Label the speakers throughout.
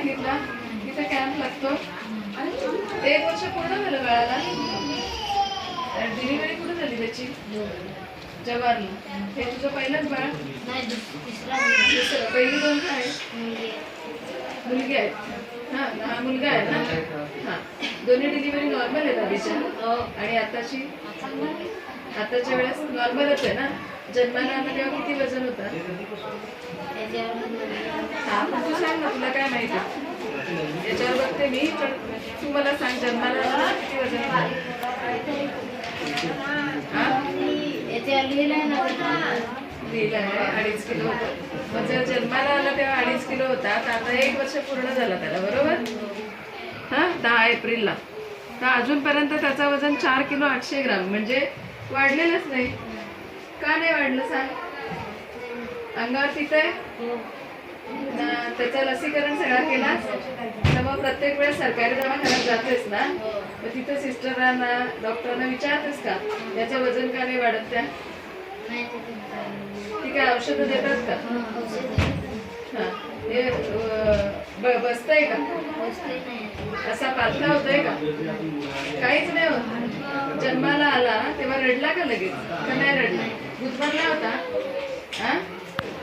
Speaker 1: सांगितला. तिथे कॅम्प लागतो. एक वर्ष पूर्ण झालं बाळाला. डिलिव्हरी कुठे झाली त्याची? जवाहरला. हे तुझं पहिलंच बाळ? दुसरं पहिली दोन काय
Speaker 2: मुलगी
Speaker 1: मुलगी आहे. हा हा मुलगा आहे ना? हा. दोन्ही डिलिव्हरी नॉर्मल आहे आणि आताची?
Speaker 2: आता
Speaker 1: आताच्या वेळेस नॉर्मलच आहे ना? जन्माला आला तेव्हा किती वजन होतं?
Speaker 2: त्याच्यावर
Speaker 1: हा पण तू सांग ना तुला काय माहिती? आहे? याच्यावर बघते मी पण तू मला सांग जन्माला आला किती वजन होता? लिहिलं आहे अडीच किलो होतं. मग जर जन्माला आला तेव्हा अडीच किलो होता तर आता एक वर्ष पूर्ण झाला त्याला बरोबर? हां? दहा एप्रिलला. तर अजूनपर्यंत त्याचं वजन चार किलो आठशे ग्राम म्हणजे वाढलेलंच नाही. का नाही वाढलं सांग? अंगावर तिथं आहे त्याचं लसीकरण सगळा केला. तर मग प्रत्येक वेळेस सरकारी दवाखान्यात जातेस ना?
Speaker 2: तर
Speaker 1: मग तिथं सिस्टरांना डॉक्टरांना विचारतेस का? त्याचं वजन का नाही वाढत त्या?
Speaker 2: ती
Speaker 1: काय औषधं देतात का?
Speaker 2: हां.
Speaker 1: हे अं, बसतंय का? असा पालथा होतोय का? काहीच नाही होत. जन्माला आला तेव्हा रडला का लगेच? का नाही रडला? गुदमरला होता? हा?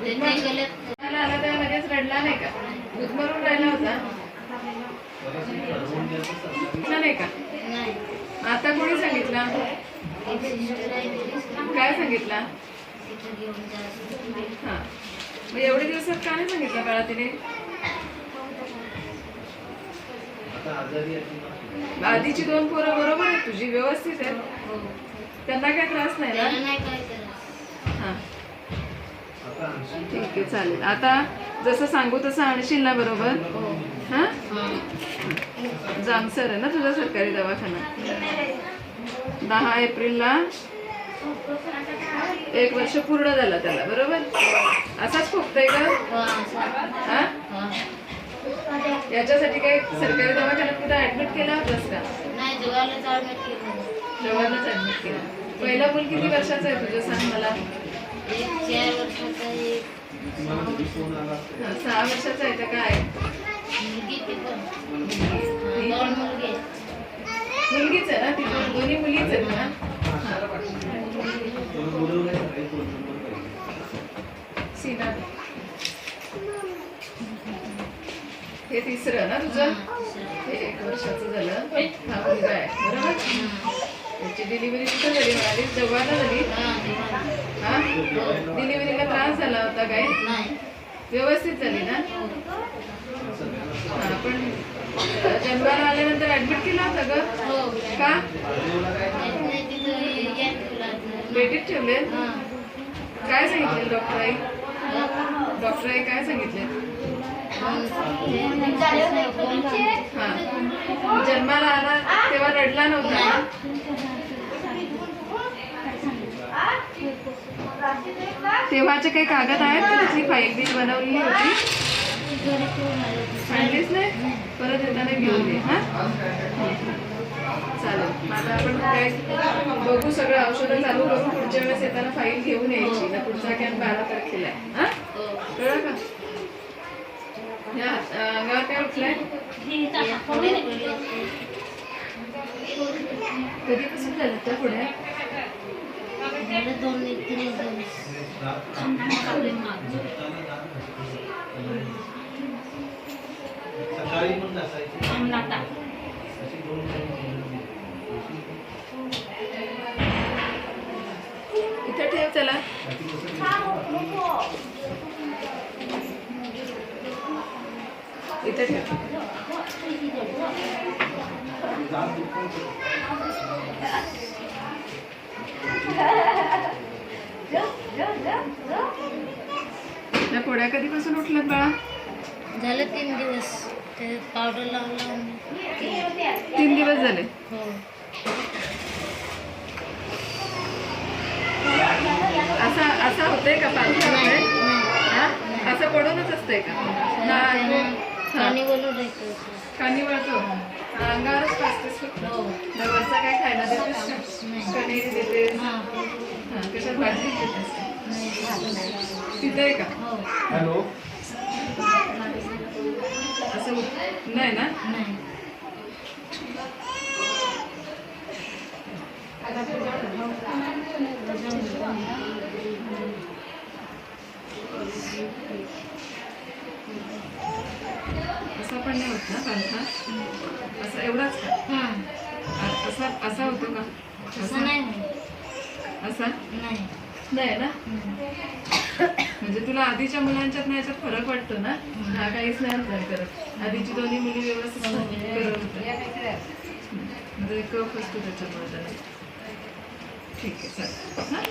Speaker 1: जन्माला आला तेव्हा लगेच रडला नाही का? गुदमरून राहिला होता? नाही का?
Speaker 2: नाही.
Speaker 1: आता कोणी सांगितला?
Speaker 2: आहे
Speaker 1: काय सांगितला? हा. मग एवढे दिवसात का नाही सांगितलं बाळा तिने? आधीची दोन पोरं बरोबर आहेत तुझी व्यवस्थित आहेत.
Speaker 2: हो
Speaker 1: त्यांना काय त्रास नाही ना? हा. ठीक आहे चालेल. आता जसं सांगू तसं आणशील ना बरोबर?
Speaker 2: हो.
Speaker 1: हा?
Speaker 2: हा
Speaker 1: जामसर आहे ना तुझा सरकारी दवाखाना? दहा एप्रिलला एक वर्ष पूर्ण झालं त्याला बरोबर? असाच खोकतोय का?
Speaker 2: हो
Speaker 1: याच्यासाठी काही सरकारी दवाखान्यात कुठे ऍडमिट केला होतास का? जवानच ऍडमिट केला. पहिला मूल किती वर्षाचा आहे तुझं सांग मला?
Speaker 2: एक चार वर्षाचा एक
Speaker 1: सहा वर्षाचा आहे तर काय?
Speaker 2: मुलगी ती पण हा, दोन आहेत.
Speaker 1: मुलगीच आहे ना ती दोन्ही मुलीच आहेत ना? सीना. हे तिसरं ना तुझं?
Speaker 2: हे
Speaker 1: एक वर्षाचं झालं. हा मुलगा आहे. बरोबर? त्याची डिलिव्हरी कुठं झाली म्हणाली जवाना झाली.
Speaker 2: हा.
Speaker 1: हा डिलिव्हरीला त्रास झाला होता काय?
Speaker 2: नाही.
Speaker 1: व्यवस्थित झाली ना? हा पण जन्माला आल्यानंतर ऍडमिट केला होता ग?
Speaker 2: हो.
Speaker 1: का. बेटीत ठेवले
Speaker 2: हा.
Speaker 1: काय सांगितले डॉक्टराई
Speaker 2: हा.
Speaker 1: डॉक्टराई काय सांगितले? जन्माला आला तेव्हा रडला नव्हता. तेव्हाचे काही कागद आहेत का? त्याची फाईल बिल बनवलेली होती. सांगलीच नाही? परत येताना घेऊन ये हा? चालेल. मग आता आपण काय बघू सगळं. औषधं चालू करून पुढच्या वेळेस येताना फाईल घेऊन यायची. ना पुढचा कॅम्प बारा तारखेला आहे. हा? कळलं का? अंगावर काय उठलंय
Speaker 2: एक
Speaker 1: कधीपासून झालं त्या पुढे
Speaker 2: दोन एक
Speaker 3: सकाळी पण नसायची
Speaker 1: इथं ठेव त्याला इथं त्या पोळ्या कधीपासून उठल्यात बाळा?
Speaker 2: झालं तीन दिवस. ते पावडर लावून.
Speaker 1: तीन दिवस झाले.
Speaker 2: हो.
Speaker 1: असा असा होतंय का
Speaker 2: नाही नाही.
Speaker 1: हा? असं पडूनच असतंय का?
Speaker 2: त्यानं
Speaker 1: ना कानी वळतो अंगावरच फक्त
Speaker 2: हो.
Speaker 1: काय खायला देतेस. कणीर देतेस? कशात भाजी देतेस?
Speaker 2: नाही
Speaker 1: तिथे आहे का?
Speaker 2: हो.
Speaker 3: हॅलो.
Speaker 1: असं नाही ना?
Speaker 2: नाही
Speaker 1: असा होत ना पालथा असं एवढाच का?
Speaker 2: हां.
Speaker 1: असा असा होतो का?
Speaker 2: होत.
Speaker 1: असा?
Speaker 2: नाही.
Speaker 1: नाही ना. म्हणजे तुला आधीच्या मुलांच्यात नाही याच्यात फरक वाटतो ना? हा काहीच नाही करत आधीची दोन्ही मुली व्यवस्थित करत होत्या. म्हणजे कफ असतो त्याच्यामुळे त्याला. ठीक आहे चालेल हां?